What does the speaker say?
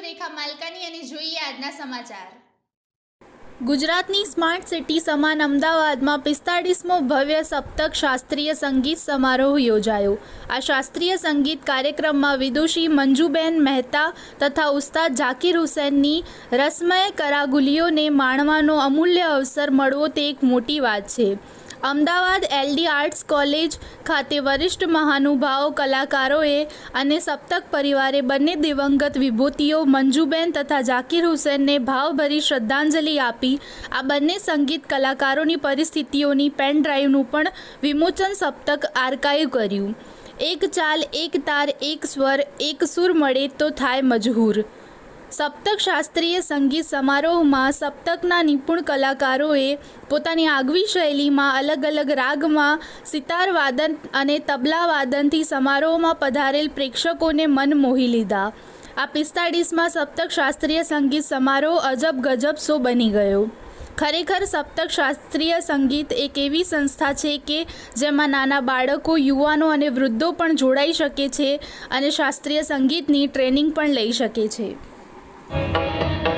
રેખા માલકાની અને જોઈએ આજના સમાચાર. ગુજરાતની સ્માર્ટ સિટી સમાન અમદાવાદમાં પિસ્તાળીસમો ભવ્ય સપ્તક શાસ્ત્રીય સંગીત સમારોહ યોજાયો. આ શાસ્ત્રીય સંગીત કાર્યક્રમમાં વિદુષી મંજુબેન મહેતા તથા ઉસ્તાદ ઝાકીર હુસેનની રસમય કરાગુલીઓને માણવાનો અમૂલ્ય અવસર મળવો તે એક મોટી વાત છે. અમદાવાદ એલડી આર્ટ્સ કોલેજ ખાતે વરિષ્ઠ મહાનુભાવો, કલાકારોએ અને સપ્તક પરિવારે બંને દિવંગત વિભૂતિઓ મંજુબેન તથા ઝાકીર હુસેનને ભાવભરી શ્રદ્ધાંજલિ આપી, આ બંને સંગીત કલાકારોની પરિસ્થિતિઓની પેન ડ્રાઈવનું પણ વિમોચન સપ્તક આર્કાઇવ કર્યું. એક ચાલ, એક તાર, એક સ્વર, એક સુર મળે તો થાય મજહૂર. સપ્તક શાસ્ત્રીય સંગીત સમારોહમાં સપ્તકના નિપુણ કલાકારોએ પોતાની આગવી શૈલીમાં અલગ અલગ રાગમાં સિતાર વાદન અને તબલા વાદનથી સમારોહમાં પધારેલ પ્રેક્ષકોને મન મોહી લીધા. આ પિસ્તાળીસમાં સપ્તક શાસ્ત્રીય સંગીત સમારોહ અજબ ગજબ શો બની ગયો. ખરેખર સપ્તક શાસ્ત્રીય સંગીત એક એવી સંસ્થા છે કે જેમાં નાના બાળકો, યુવાનો અને વૃદ્ધો પણ જોડાઈ શકે છે અને શાસ્ત્રીય સંગીતની ટ્રેનિંગ પણ લઈ શકે છે. Thank you.